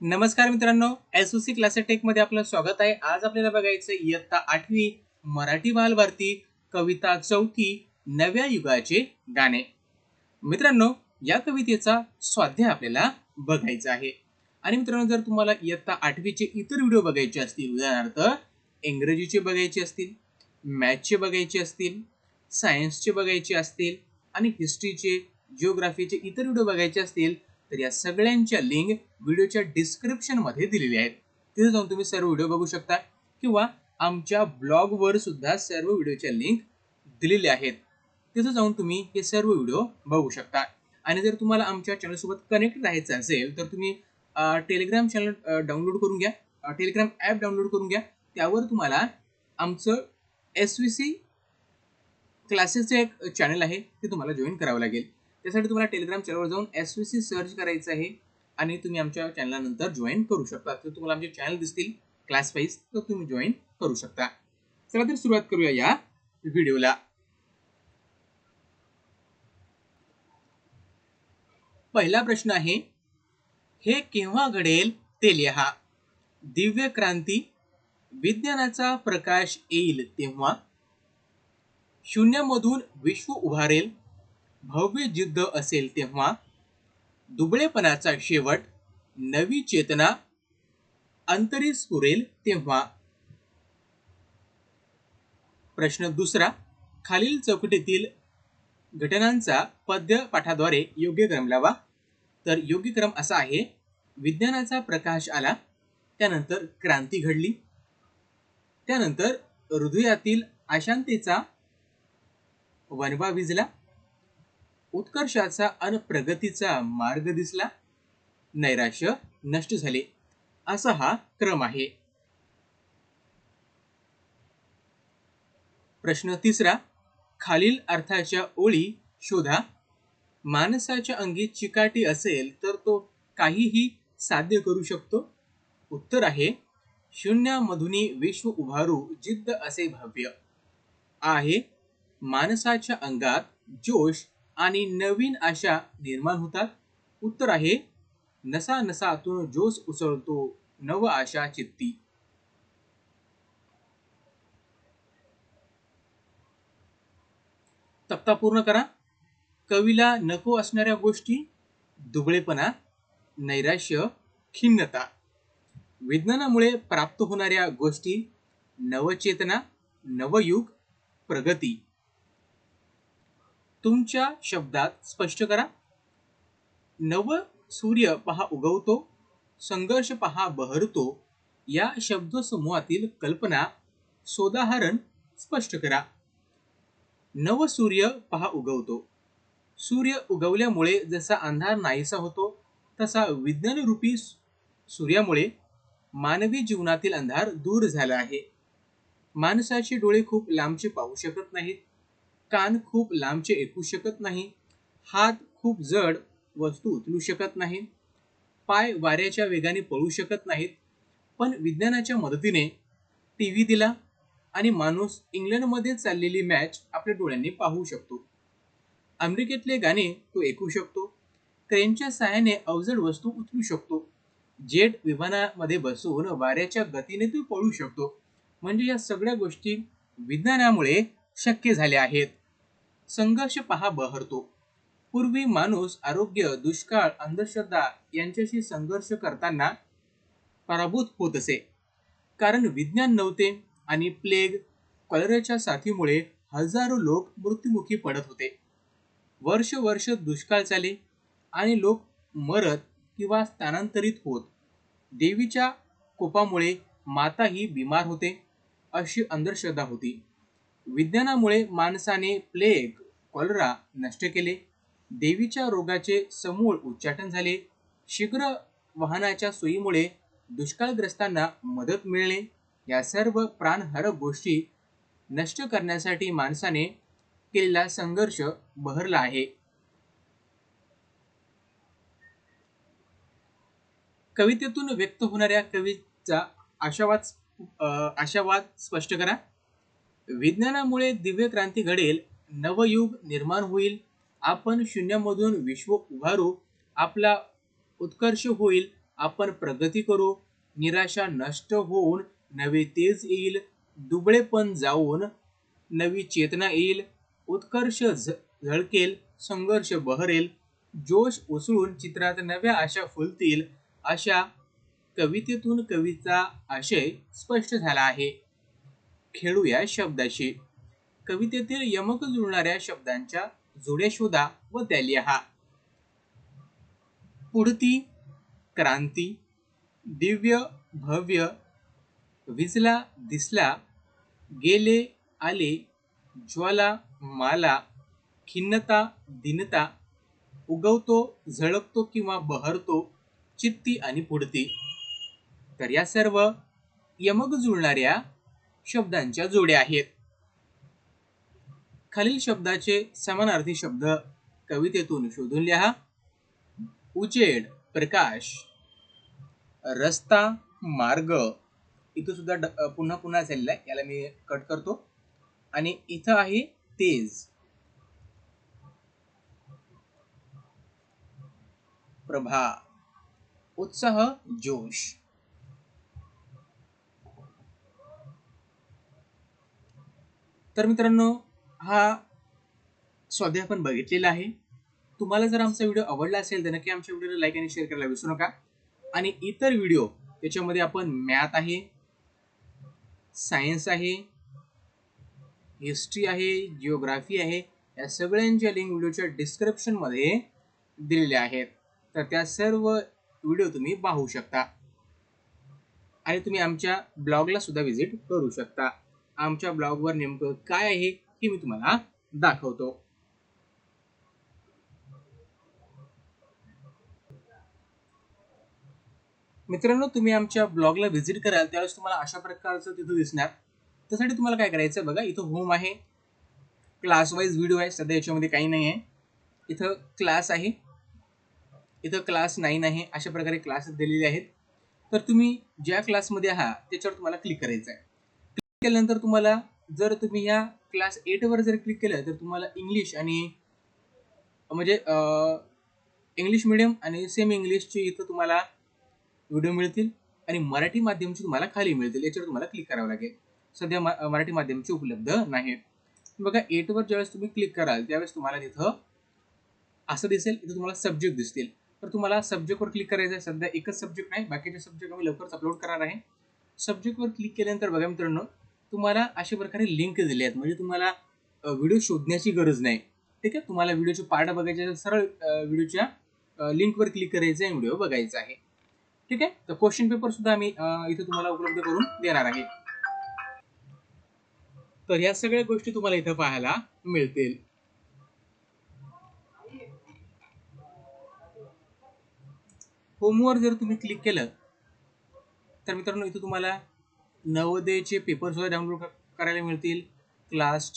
नमस्कार मित्रांनो S O C क्लासेटेकमध्ये आपलं स्वागत आहे. आज आपल्याला बघायचं इयत्ता आठवी मराठी बालभारती कविता चौथी नव्या युगाचे गाणे. मित्रांनो या कवितेचा स्वाध्याय आपल्याला बघायचा आहे. आणि मित्रांनो जर तुम्हाला इयत्ता आठवीचे इतर व्हिडिओ बघायचे असतील उदाहरणार्थ इंग्रजीचे बघायचे असतील मॅथचे बघायचे असतील सायन्सचे बघायचे असतील आणि हिस्ट्रीचे जिओग्राफीचे इतर व्हिडिओ बघायचे असतील तर या सगळ्यांच्या लिंक व्हिडिओच्या डिस्क्रिप्शनमध्ये दिलेली दिलेल्या आहेत. तिथे जाऊन तुम्ही सर्व व्हिडिओ बघू शकता किंवा आमच्या ब्लॉगवर सुद्धा सर्व व्हिडिओच्या लिंक दिलेल्या आहेत. तिथे जाऊन तुम्ही हे सर्व व्हिडिओ बघू शकता. आणि जर तुम्हाला आमच्या चॅनलसोबत कनेक्ट राहायचं असेल तर तुम्ही टेलिग्राम चॅनल डाउनलोड करून घ्या. टेलिग्राम ॲप डाउनलोड करून घ्या. त्यावर तुम्हाला आमचं एस व्ही सी क्लासेसचं एक चॅनल आहे ते तुम्हाला जॉईन करावं लागेल. त्यासाठी तुम्हाला टेलिग्राम चॅनलवर जाऊन एस व्ही सी सर्च करायचं आहे आणि तुम्ही आमच्या चॅनलनंतर जॉईन करू शकता. तर तुम्हाला आमचे चॅनल दिसतील क्लास वाईज तर तुम्ही जॉईन करू शकता. चला तर सुरुवात करूया या व्हिडिओला पहिला प्रश्न आहे हे केव्हा घडेल ते लिहा. दिव्य क्रांती विज्ञानाचा प्रकाश येईल तेव्हा. शून्यामधून विश्व उभारेल भव्य जिद्द असेल तेव्हा दुबळेपणाचा शेवट नवी चेतना अंतरी स्फुरेल तेव्हा. प्रश्न दुसरा खालील चौकटीतील घटनांचा पद्य पाठाद्वारे योग्य क्रम लावा. तर योग्य क्रम असा आहे विज्ञानाचा प्रकाश आला त्यानंतर क्रांती घडली. त्यानंतर हृदयातील अशांतीचा वनवा विजला उत्कर्षाचा आणि प्रगतीचा मार्ग दिसला. नैराश्य नष्ट झाले. असा हा क्रम आहे. प्रश्न तिसरा. खालील अर्थाच्या ओळी शोधा. माणसाच्या अंगी चिकाटी असेल तर तो काहीही साध्य करू शकतो. उत्तर आहे शून्यामधुनी विश्व उभारू जिद्द असे भव्य. आहे माणसाच्या अंगात जोश आणि नवीन आशा निर्माण होतात. उत्तर आहे नसा नसातून जोश उसळतो नव आशा चित्ती. तक्ता पूर्ण करा. कवीला नको असणाऱ्या गोष्टी दुबळेपणा नैराश्य खिन्नता. विज्ञानामुळे प्राप्त होणाऱ्या गोष्टी नवचेतना नवयुग प्रगती. तुमच्या शब्दात स्पष्ट करा. नव सूर्य पहा उगवतो संघर्ष पहा बहरतो या शब्दसमूहातील कल्पना सोदाहरण स्पष्ट करा. नव सूर्य पहा उगवतो. सूर्य उगवल्यामुळे जसा अंधार नाहीसा होतो तसा विज्ञानरूपी सूर्यामुळे मानवी जीवनातील अंधार दूर झाला आहे. माणसाचे डोळे खूप लांबचे पाहू शकत नाहीत. कान खूप लांबचे ऐकू शकत नाही हात खूप जड वस्तू उचलू शकत नाही पाय वाऱ्याच्या वेगाने पळू शकत नाहीत पण विज्ञानाच्या मदतीने टी व्ही दिला आणि माणूस इंग्लंडमध्ये चाललेली मॅच आपल्या डोळ्यांनी पाहू शकतो. अमेरिकेतले गाणे तो ऐकू शकतो क्रेनच्या सहाय्याने अवजड वस्तू उचलू शकतो जेट विमानामध्ये बसून वाऱ्याच्या गतीने तो पळू शकतो. म्हणजे या सगळ्या गोष्टी विज्ञानामुळे शक्य झाल्या आहेत. संघर्ष पहा बहरतो. पूर्वी माणूस आरोग्य दुष्काळ अंधश्रद्धा यांच्याशी संघर्ष करताना पराभूत होत असे. कारण विज्ञान नव्हते आणि प्लेग कॉलरेच्या साथीमुळे हजारो लोक मृत्युमुखी पडत होते. वर्ष वर्ष दुष्काळ चाले आणि लोक मरत किंवा स्थानांतरित होत. देवीच्या कोपामुळे माता ही बिमार होते अशी अंधश्रद्धा होती. विज्ञानामुळे माणसाने प्लेग कॉलरा नष्ट केले. देवीच्या रोगाचे समूळ उच्चाटन झाले. शीघ्र वाहनाच्या सोयीमुळे दुष्काळग्रस्तांना मदत मिळणे. या सर्व प्राणहरक गोष्टी नष्ट करण्यासाठी माणसाने केलेला संघर्ष बहरला आहे. कवितेतून व्यक्त होणाऱ्या कवीचा आशावाद आशावाद स्पष्ट करा. विज्ञानामुळे दिव्य क्रांती घडेल. नवयुग निर्माण होईल. आपण शून्यामधून विश्व उभारू. आपला उत्कर्ष होईल. आपण प्रगती करू. निराशा नष्ट होऊन नवे तेज येईल. दुबळेपण जाऊन नवी चेतना येईल. उत्कर्ष झ- झळकेल. संघर्ष बहरेल. जोश उसळून चित्रात नव्या आशा फुलतील. अशा कवितेतून कवीचा आशय स्पष्ट झाला आहे. खेळूया शब्दाशी. कवितेतील यमक जुळणाऱ्या शब्दांच्या जोड्या शोधा व त्या लिहा. पुढती क्रांती दिव्य भव्य विजला दिसला गेले आले ज्वाला माला खिन्नता दिनता उगवतो झळकतो किंवा बहरतो चित्ती आणि पुढती. तर या सर्व यमक जुळणाऱ्या शब्दांच्या जोड्या आहेत. खालील शब्दाचे समानार्थी शब्द कवितेतून शोधून लिहा. उजेड प्रकाश रस्ता मार्ग. इथं सुद्धा ड- पुन्हा पुन्हा झालेला आहे. याला मी कट करतो. आणि इथं आहे तेज. प्रभा उत्साह जोश. तर मित्रांनो हा स्वाध्याय आपण बघितलेला आहे. तुम्हाला जर आमचा व्हिडिओ आवडला असेल तर नक्की आमच्या व्हिडिओला लाईक आणि शेअर करायला विसरू नका. आणि इतर व्हिडिओ त्याच्यामध्ये आपण मॅथ आहे सायन्स आहे हिस्ट्री आहे जिओग्राफी आहे या सगळ्यांच्या लिंक व्हिडिओच्या डिस्क्रिप्शनमध्ये दिलेल्या आहेत. तर त्या सर्व व्हिडिओ तुम्ही पाहू शकता. आणि तुम्ही आमच्या ब्लॉगला सुद्धा व्हिजिट करू शकता. आमच्या ब्लॉगवर नेमकं काय आहे हे मी तुम्हाला दाखवतो. मित्रांनो तुम्ही आमच्या ब्लॉगला व्हिजिट कराल त्यावेळेस तुम्हाला अशा प्रकारचं तिथं दिसणार. त्यासाठी तुम्हाला काय करायचं बघा इथं होम आहे. क्लास वाईज व्हिडिओ आहे सध्या याच्यामध्ये काही नाही आहे इथं क्लास आहे. इथं क्लास नाईन आहे अशा प्रकारे क्लासेस दिलेले आहेत. तर तुम्ही ज्या क्लासमध्ये आहात त्याच्यावर तुम्हाला क्लिक करायचं आहे क्लिक केल्यानंतर तुम्हाला जर तुम्ही ह्या क्लास एटवर जर क्लिक केलं तर तुम्हाला इंग्लिश आणि म्हणजे इंग्लिश मिडियम आणि सेम इंग्लिशची इथं तुम्हाला व्हिडिओ मिळतील आणि मराठी माध्यमची तुम्हाला खाली मिळतील. याच्यावर तुम्हाला क्लिक करावं लागेल. सध्या मा मराठी माध्यमची उपलब्ध नाही. बघा एटवर ज्यावेळेस तुम्ही क्लिक कराल त्यावेळेस तुम्हाला तिथं असं दिसेल इथं तुम्हाला सब्जेक्ट दिसतील. तर तुम्हाला सब्जेक्टवर क्लिक करायचं आहे. सध्या एकच सब्जेक्ट नाही बाकीचे सब्जेक्ट आम्ही लवकरच अपलोड करणार आहे. सब्जेक्टवर क्लिक केल्यानंतर बघा मित्रांनो तुम्हाला अशा प्रकारे लिंक दिले आहेत. म्हणजे तुम्हाला व्हिडिओ शोधण्याची गरज नाही. ठीक आहे? तुम्हाला व्हिडिओचे पार्ट बघायचे सरळ व्हिडिओच्या लिंकवर क्लिक करायचं आहे व्हिडिओ बघायचा आहे. ठीक आहे? तर क्वेश्चन पेपर सुद्धा आम्ही इथे तुम्हाला उपलब्ध करून देणार आहे. तर या सगळ्या गोष्टी तुम्हाला इथं पाहायला मिळतील. होमवर जर तुम्ही क्लिक केलं तर मित्रांनो इथं तुम्हाला नवोदयचे पेपर सुद्धा डाउनलोड करायला मिळतील. क्लास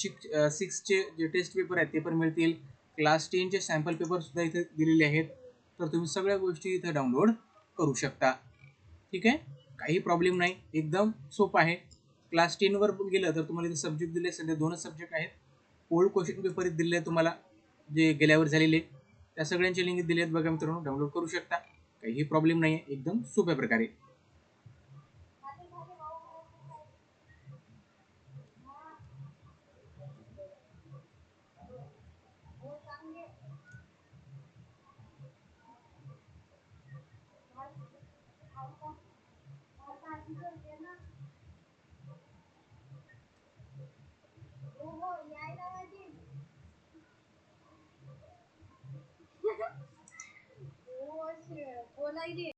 सिक्सचे जे टेस्ट पेपर आहेत ते पण मिळतील. क्लास टेनचे सॅम्पल पेपरसुद्धा इथे दिलेले आहेत. तर तुम्ही सगळ्या गोष्टी इथं डाउनलोड करू शकता. ठीक आहे? काही प्रॉब्लेम नाही. एकदम सोपं आहे. क्लास टेनवर गेलं तर तुम्हाला इथे सब्जेक्ट दिले. सध्या दोनच सब्जेक्ट आहेत. ओल्ड क्वेश्चन पेपर दिले आहेत तुम्हाला जे गेल्यावर झालेले. त्या सगळ्यांचे लिंक दिले आहेत. बघा मित्रांनो डाउनलोड करू शकता. काहीही प्रॉब्लेम नाही आहे एकदम सोप्या प्रकारे. idea.